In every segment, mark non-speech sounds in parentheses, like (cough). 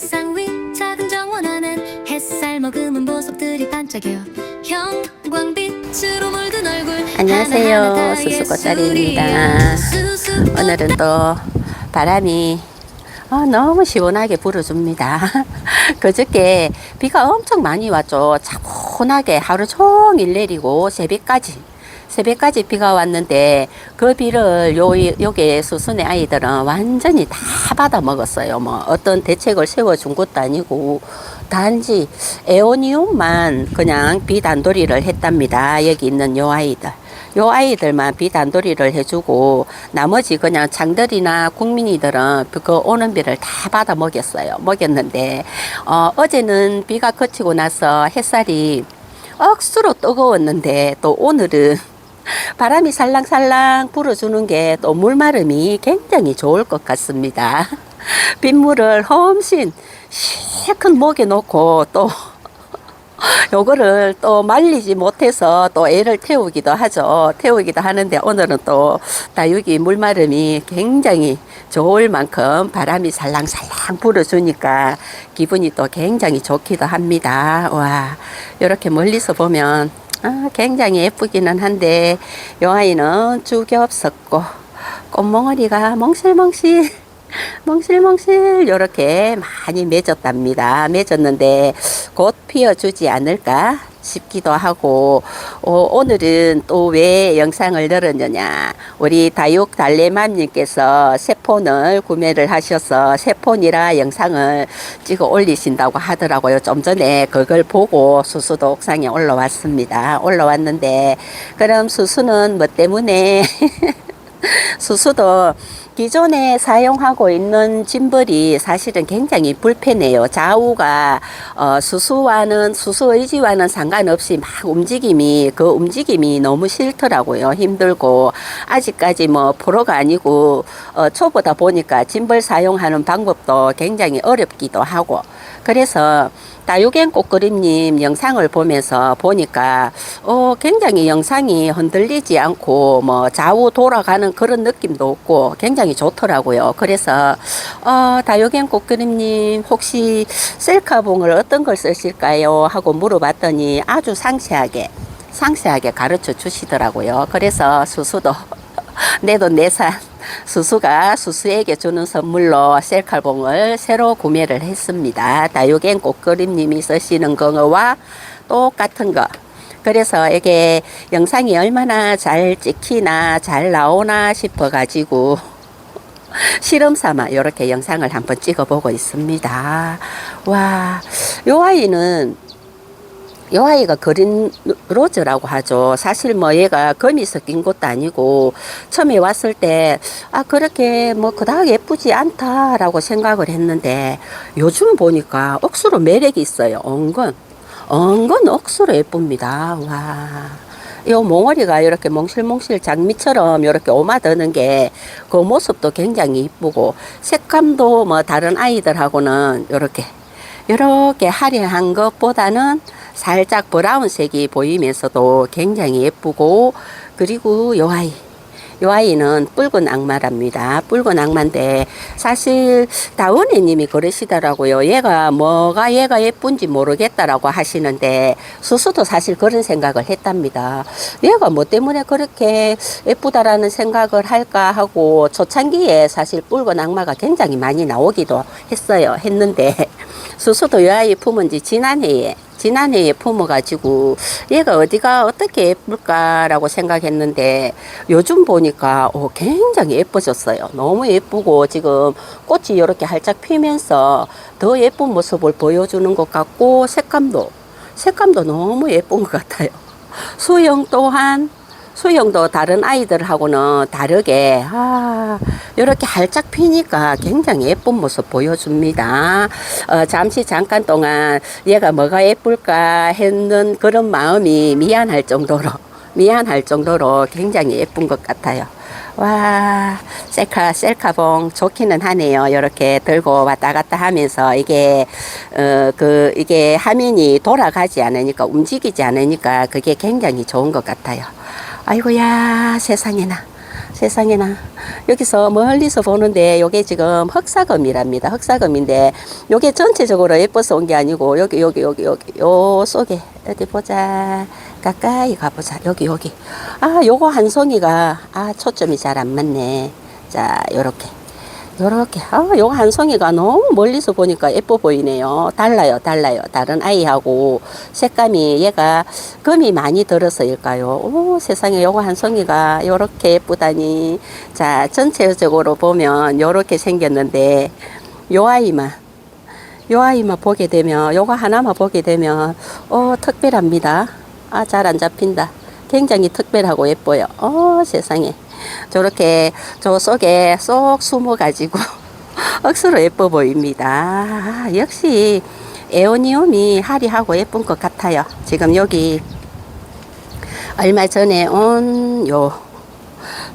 옥상 위 작은 정원 안엔 햇살 머금은 보석들이 반짝여 형광빛으로 물든 얼굴 안녕하세요. 하나하나 다 수수꽃자리입니다. 예술이야. 수수꽃 오늘은 또 바람이 어, 너무 시원하게 불어줍니다. (laughs) 그저께 비가 엄청 많이 왔죠. 차분하게 하루 종일 내리고 새벽까지 새벽까지 비가 왔는데 그 비를 요 요게 수순의 아이들은 완전히 다 받아 먹었어요. 뭐 어떤 대책을 세워준 것도 아니고 단지 에오니움만 그냥 비단돌이를 했답니다. 여기 있는 요 아이들. 요 아이들만 비단돌이를 해주고 나머지 그냥 장들이나 국민이들은 그 오는 비를 다 받아 먹였어요. 먹였는데 어, 어제는 비가 그치고 나서 햇살이 억수로 뜨거웠는데 또 오늘은 바람이 살랑살랑 불어주는 게 또 물마름이 굉장히 좋을 것 같습니다. 빗물을 험신 시큰 목에 놓고 또 (laughs) 요거를 또 말리지 못해서 또 애를 태우기도 하죠. 태우기도 하는데 오늘은 또 다육이 물마름이 굉장히 좋을 만큼 바람이 살랑살랑 불어주니까 기분이 또 굉장히 좋기도 합니다. 와, 이렇게 멀리서 보면 아, 굉장히 예쁘기는 한데 요 아이는 죽이 없었고 꽃몽어리가 멍실멍실 멍실멍실 이렇게 많이 맺었답니다. 맺었는데 곧 피어주지 않을까 싶기도 하고 어, 오늘은 또 왜 영상을 넣었느냐 우리 다육 달래맘님께서 새 폰을 구매를 하셔서 새 폰이라 영상을 찍어 올리신다고 하더라고요. 좀 전에 그걸 보고 수수도 옥상에 올라왔습니다. 올라왔는데 그럼 수수는 뭐 때문에 (laughs) 수수도 기존에 사용하고 있는 짐벌이 사실은 굉장히 불편해요. 좌우가 어, 수수와는 수수 의지와는 상관없이 막 움직임이 그 움직임이 너무 싫더라고요. 힘들고 아직까지 뭐 프로가 아니고 어, 초보다 보니까 짐벌 사용하는 방법도 굉장히 어렵기도 하고 그래서 다육엔 꽃그림님 영상을 보면서 보니까 어 굉장히 영상이 흔들리지 않고 뭐 좌우 돌아가는 그런 느낌도 없고 굉장히 좋더라고요. 그래서 어 다육엔 꽃그림님 혹시 셀카봉을 어떤 걸 쓰실까요? 하고 물어봤더니 아주 상세하게 상세하게 가르쳐 주시더라고요. 그래서 수수도 (laughs) 내돈 내산 수수가 수수에게 주는 선물로 셀카봉을 새로 구매를 했습니다. 다육엔 꽃그림님이 쓰시는 거와 똑같은 거. 그래서 이게 영상이 얼마나 잘 찍히나 잘 나오나 싶어 가지고 (laughs) 실험 삼아 이렇게 영상을 한번 찍어 보고 있습니다. 와, 요 아이는 요 아이가 그린 로즈라고 하죠. 사실 뭐 얘가 금이 섞인 것도 아니고 처음에 왔을 때 아 그렇게 뭐 그닥 예쁘지 않다라고 생각을 했는데 요즘 보니까 억수로 매력이 있어요. 엉건 엉건 억수로 예쁩니다. 와. 요 몽어리가 이렇게 몽실몽실 장미처럼 이렇게 오마드는 게 그 모습도 굉장히 이쁘고 색감도 뭐 다른 아이들하고는 이렇게 이렇게 화려한 것보다는 살짝 브라운색이 보이면서도 굉장히 예쁘고 그리고 요 아이 요 아이는 붉은 악마랍니다. 붉은 악마인데 사실 다원애님이 그러시더라고요. 얘가 뭐가 얘가 예쁜지 모르겠다라고 하시는데 수수도 사실 그런 생각을 했답니다. 얘가 뭐 때문에 그렇게 예쁘다라는 생각을 할까 하고 초창기에 사실 붉은 악마가 굉장히 많이 나오기도 했어요. 했는데 수수도 요 아이 품은 지 지난해에 지난해에 품어가지고 얘가 어디가 어떻게 예쁠까라고 생각했는데 요즘 보니까 오, 굉장히 예뻐졌어요. 너무 예쁘고 지금 꽃이 이렇게 활짝 피면서 더 예쁜 모습을 보여주는 것 같고 색감도 색감도 너무 예쁜 것 같아요. 수영 또한 수영도 다른 아이들하고는 다르게 아 이렇게 활짝 피니까 굉장히 예쁜 모습 보여줍니다. 어, 잠시 잠깐 동안 얘가 뭐가 예쁠까 했는 그런 마음이 미안할 정도로 미안할 정도로 굉장히 예쁜 것 같아요. 와, 셀카, 셀카봉 좋기는 하네요. 이렇게 들고 왔다 갔다 하면서 이게, 어, 그, 이게 화면이 돌아가지 않으니까, 움직이지 않으니까 그게 굉장히 좋은 것 같아요. 아이고야, 세상에나. 세상에나 여기서 멀리서 보는데 요게 지금 흑사금이랍니다. 흑사금인데 요게 전체적으로 예뻐서 온 게 아니고 여기 여기 여기 여기 요 속에 어디 보자 가까이 가보자 여기 여기 아 요거 한 송이가 아 초점이 잘 안 맞네. 자 요렇게 요렇게 아 요거 한 송이가 너무 멀리서 보니까 예뻐 보이네요. 달라요 달라요 다른 아이하고 색감이 얘가 금이 많이 들어서일까요? 오 세상에 요거 한 송이가 요렇게 예쁘다니 자 전체적으로 보면 요렇게 생겼는데 요 아이만 요 아이만 보게 되면 요거 하나만 보게 되면 어 특별합니다. 아 잘 안 잡힌다. 굉장히 특별하고 예뻐요. 어 세상에 저렇게 저 속에 쏙 숨어 가지고 (laughs) 억수로 예뻐 보입니다. 아, 역시 에오니움이 화려하고 예쁜 것 같아요. 지금 여기 얼마 전에 온 요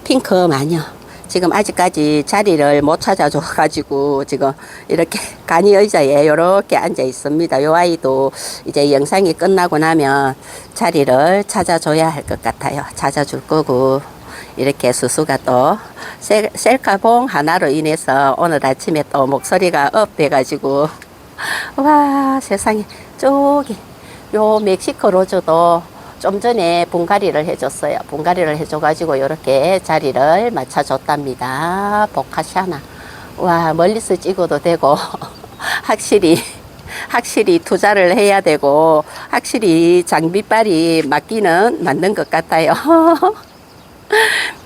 핑크 마녀 지금 아직까지 자리를 못 찾아줘 가지고 지금 이렇게 (laughs) 간이 의자에 이렇게 앉아 있습니다. 요 아이도 이제 영상이 끝나고 나면 자리를 찾아줘야 할 것 같아요. 찾아줄 거고 이렇게 수수가 또 셀, 셀카봉 하나로 인해서 오늘 아침에 또 목소리가 업 돼가지고 와 세상에 저기 요 멕시코 로즈도 좀 전에 분갈이를 해줬어요. 분갈이를 해줘가지고 이렇게 자리를 맞춰줬답니다. 보카샤나. 와 멀리서 찍어도 되고 (laughs) 확실히 확실히 투자를 해야 되고 확실히 장비빨이 맞기는 맞는 것 같아요. (laughs)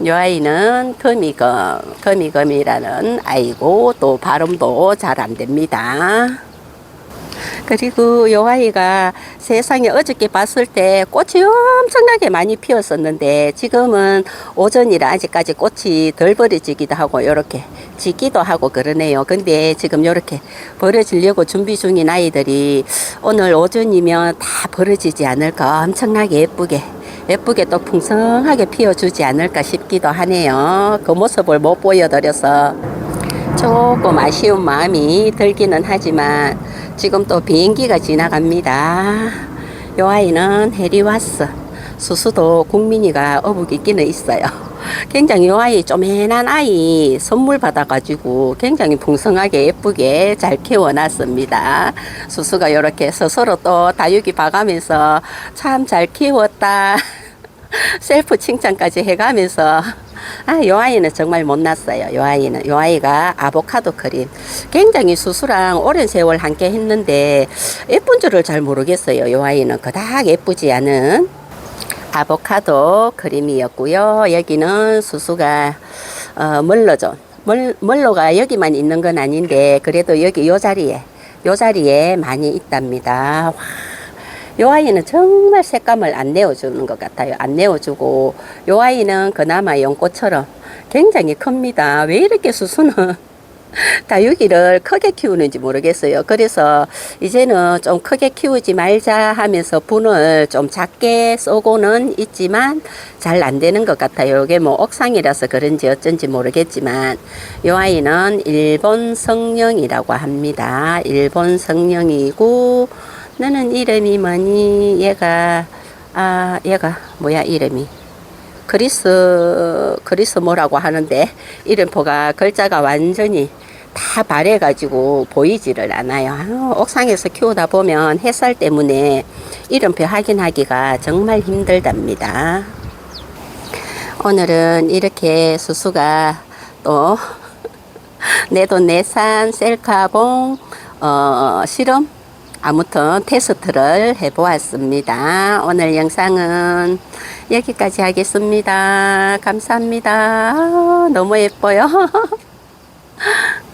이 아이는 거미검, 거미검이라는 아이고 또 발음도 잘 안 됩니다. 그리고 요 아이가 세상에 어저께 봤을 때 꽃이 엄청나게 많이 피었었는데 지금은 오전이라 아직까지 꽃이 덜 버려지기도 하고 요렇게 지기도 하고 그러네요. 근데 지금 요렇게 버려지려고 준비 중인 아이들이 오늘 오전이면 다 버려지지 않을까 엄청나게 예쁘게 예쁘게 또 풍성하게 피어주지 않을까 싶기도 하네요. 그 모습을 못 보여드려서 조금 아쉬운 마음이 들기는 하지만 지금 또 비행기가 지나갑니다. 요 아이는 해리와스. 수수도 국민이가 어묵 있기는 있어요. 굉장히 요 아이 쪼맨한 아이 선물 받아가지고 굉장히 풍성하게 예쁘게 잘 키워놨습니다. 수수가 이렇게 스스로 또 다육이 봐가면서 참 잘 키웠다. (laughs) 셀프 칭찬까지 해가면서 아, 요 아이는 정말 못났어요. 요 아이는 요 아이가 아보카도 크림 굉장히 수수랑 오랜 세월 함께 했는데 예쁜 줄을 잘 모르겠어요. 요 아이는 그닥 예쁘지 않은 아보카도 크림이었고요. 여기는 수수가 어, 멀로존 멀, 멀로가 여기만 있는 건 아닌데 그래도 여기 요 자리에 요 자리에 많이 있답니다. 와. 요 아이는 정말 색감을 안 내어주는 것 같아요. 안 내어주고, 요 아이는 그나마 연꽃처럼 굉장히 큽니다. 왜 이렇게 수수는 (laughs) 다육이를 크게 키우는지 모르겠어요. 그래서 이제는 좀 크게 키우지 말자 하면서 분을 좀 작게 쏘고는 있지만 잘 안 되는 것 같아요. 이게 뭐 옥상이라서 그런지 어쩐지 모르겠지만 이 아이는 일본 성령이라고 합니다. 일본 성령이고 너는 이름이 뭐니? 얘가 아 얘가 뭐야 이름이 그리스 그리스 뭐라고 하는데 이름표가 글자가 완전히 다 바래가지고 보이지를 않아요. 아, 옥상에서 키우다 보면 햇살 때문에 이름표 확인하기가 정말 힘들답니다. 오늘은 이렇게 수수가 또 (laughs) 내돈내산 셀카봉 어, 실험 아무튼 테스트를 해보았습니다. 오늘 영상은 여기까지 하겠습니다. 감사합니다. 너무 예뻐요. (laughs)